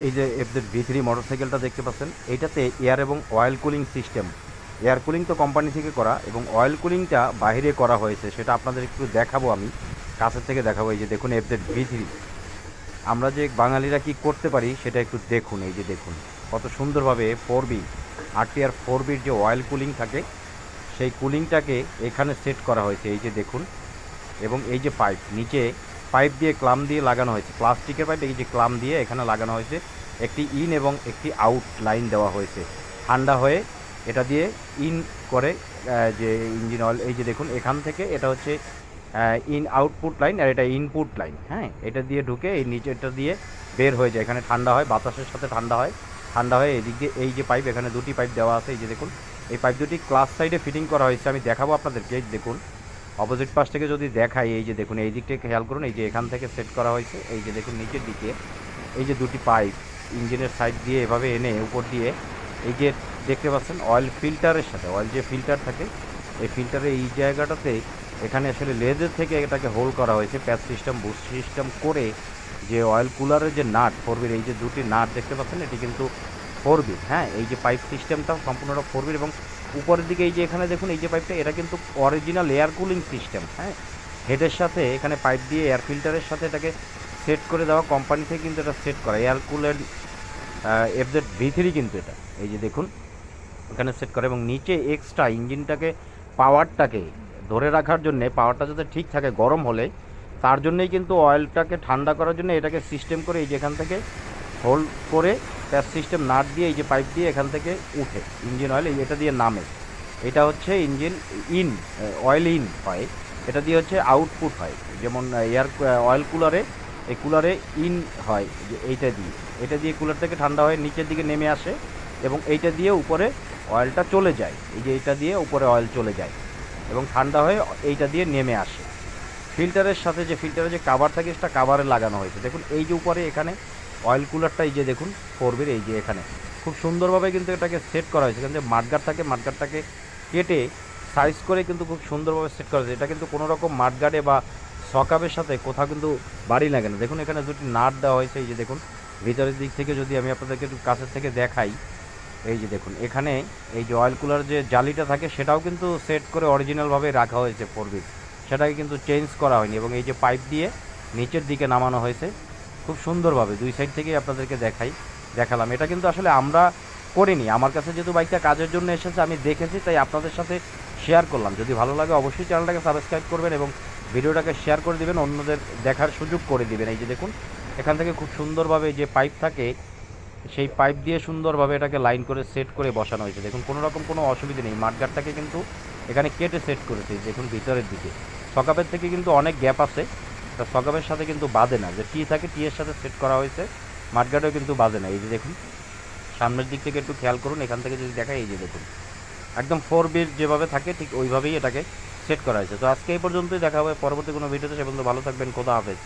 এই যে FZ V three মোটরসাইকেলটা দেখতে পাচ্ছেন, এইটাতে এয়ার এবং oil cooling system air cooling তো কোম্পানি থেকে করা এবং অয়েল কুলিংটা বাইরে করা হয়েছে, সেটা আপনাদের একটু দেখাবো আমি। কাছের থেকে দেখাবো, এই যে দেখুন এফজেড ভি থ্রি আমরা যে বাঙালিরা কি করতে পারি, সেটা একটু দেখুন, এই যে দেখুন। কত সুন্দরভাবে ফোর বি আরটিআর ফোর বির যে অয়েল কুলিং থাকে, সেই কুলিংটাকে এখানে সেট করা হয়েছে, এই যে দেখুন। এবং এই যে পাইপ নিচে পাইপ দিয়ে ক্লাম দিয়ে লাগানো হয়েছে। প্লাস্টিকের পাইপ এই যে ক্লাম দিয়ে এখানে লাগানো হয়েছে, একটি ইন এবং একটি আউট লাইন দেওয়া হয়েছে। ঠান্ডা হয়ে এটা দিয়ে ইন করে যে ইঞ্জিন অয়েল, এই যে দেখুন, এখান থেকে এটা হচ্ছে ইন আউটপুট লাইন আর এটা ইনপুট লাইন হ্যাঁ? এটা দিয়ে ঢুকে এই নিচেটা দিয়ে বের হয়ে যায়। এখানে ঠান্ডা হয়, বাতাসের সাথে ঠান্ডা হয়। ঠান্ডা হয়ে এদিক দিয়ে এই যে পাইপ, এখানে দুটি পাইপ দেওয়া আছে, এই যে দেখুন, এই পাইপ দুটি ক্লাস সাইডে ফিটিং করা হয়েছে। আমি দেখাবো আপনাদেরকে দেখুন অপোজিট পাশ থেকে যদি দেখাই, এই যে দেখুন, এই দিকটা খেয়াল করুন, এই যে এখান থেকে সেট করা হয়েছে, এই যে দেখুন নিচের দিকে, এই যে দুটি পাইপ ইঞ্জিনের সাইড দিয়ে এভাবে এনে উপর দিয়ে, এই যে দেখতে পাচ্ছেন অয়েল ফিল্টারের সাথে অয়েল যে ফিল্টার থাকে, এই ফিল্টারের এই জায়গাটাতে এখানে আসলে লেজের থেকে এটাকে হোল্ড করা হয়েছে প্যাচ সিস্টেম বুস্ট সিস্টেম করে যে অয়েল কুলারের যে নাট ফোরবির এই যে দুটি নাট দেখতে পাচ্ছেন, এটি কিন্তু ফোরবির হ্যাঁ এই যে পাইপ সিস্টেমটা সম্পূর্ণটা ফোরবির এবং উপরের দিকে এই যে এখানে দেখুন, এই যে পাইপটা এটা কিন্তু অরিজিনাল এয়ার কুলিং সিস্টেম হ্যাঁ? হেডের সাথে এখানে পাইপ দিয়ে এয়ার ফিল্টারের সাথে এটাকে সেট করে দেওয়া কোম্পানি থেকে কিন্তু এটা সেট করা air cooler FZ V three কিন্তু এটা। এই যে দেখুন, এখানে সেট করে, এবং নিচে এক্সট্রা ইঞ্জিনটাকে পাওয়ারটাকে ধরে রাখার জন্য পাওয়ারটা যাতে ঠিক থাকে, গরম হলে, তার জন্যই কিন্তু অয়েলটাকে ঠান্ডা করার জন্য এটাকে সিস্টেম করে এই যে এখান থেকে হোল্ড করে প্যাচ সিস্টেম নাট দিয়ে এই যে পাইপ দিয়ে এখান থেকে উঠে ইঞ্জিন অয়েল এই এটা দিয়ে নামে। এটা হচ্ছে ইঞ্জিন ইন অয়েল ইন হয়। এটা দিয়ে হচ্ছে আউটপুট হয়। যেমন এয়ার অয়েল কুলারে এই কুলারে ইন হয় যে এইটা দিয়ে। এটা দিয়ে কুলার থেকে ঠান্ডা হয়ে নিচের দিকে নেমে আসে এবং এইটা দিয়ে উপরে অয়েলটা চলে যায়। এই যে এইটা দিয়ে উপরে অয়েল চলে যায় এবং ঠান্ডা হয়ে এইটা দিয়ে নেমে আসে। ফিল্টারের সাথে যে ফিল্টারের যে কাভার থাকে, সেটা কাভারে লাগানো হয়েছে। দেখুন, এই যে উপরে এখানে অয়েল কুলারটা এই যে দেখুন ফোরবির এই যে এখানে। খুব সুন্দরভাবে কিন্তু এটাকে সেট করা হয়েছে। এখানে যে মাঠগার থাকে মাঠগারটাকে কেটে সাইজ করে কিন্তু খুব সুন্দরভাবে সেট করা হয়েছে। এটা কিন্তু কোনো রকম বা সকাবের সাথে কোথাও কিন্তু বাড়ি লাগে না। দেখুন, এখানে দুটি নাট দেওয়া হয়েছে। এই যে দেখুন, ভিতরের দিক থেকে যদি আমি আপনাদেরকে একটু কাছের থেকে দেখাই, এই যে দেখুন, এখানে এই যে অয়েল কুলার যে জালিটা থাকে, সেটাও কিন্তু সেট করে অরিজিনালভাবে রাখা হয়েছে ফোরবির সেটাকে কিন্তু চেঞ্জ করা হয়নি এবং এই যে পাইপ দিয়ে নিচের দিকে নামানো হয়েছে। খুব সুন্দরভাবে দুই সাইড থেকেই আপনাদেরকে দেখাই, দেখালাম। এটা কিন্তু আসলে আমরা করিনি। আমার কাছে যেহেতু বাইকটা কাজের জন্য এসেছে, আমি দেখেছি, তাই আপনাদের সাথে শেয়ার করলাম। যদি ভালো লাগে অবশ্যই চ্যানেলটাকে সাবস্ক্রাইব করবেন এবং ভিডিওটাকে শেয়ার করে দিবেন, অন্যদের দেখার সুযোগ করে দিবেন। এই যে দেখুন, এখান থেকে খুব সুন্দরভাবে যে পাইপ থাকে, সেই পাইপ দিয়ে সুন্দরভাবে এটাকে লাইন করে সেট করে বসানো হয়েছে। দেখুন, কোনো রকম কোনো অসুবিধা নেই। মাঠগাটটাকে কিন্তু এখানে কেটে সেট করেছে। দেখুন, ভিতরের দিকে। সকাপের থেকে কিন্তু অনেক গ্যাপ আছে। তা সকামের সাথে কিন্তু বাদে না। যে টি থাকে টি এর সাথে সেট করা হয়েছে মাঠগাটেও কিন্তু বাদে না। এই যে দেখুন, সামনের দিক থেকে একটু খেয়াল করুন, এখান থেকে যদি দেখায় এই যে দেখুন, একদম ফোর বির যেভাবে থাকে, ঠিক ওইভাবেই এটাকে সেট করা হয়েছে। তো আজকে এই পর্যন্তই, দেখা হবে পরবর্তী কোনো ভিডিওতে, সে পর্যন্ত ভালো থাকবেন, খোদা হাফেজ।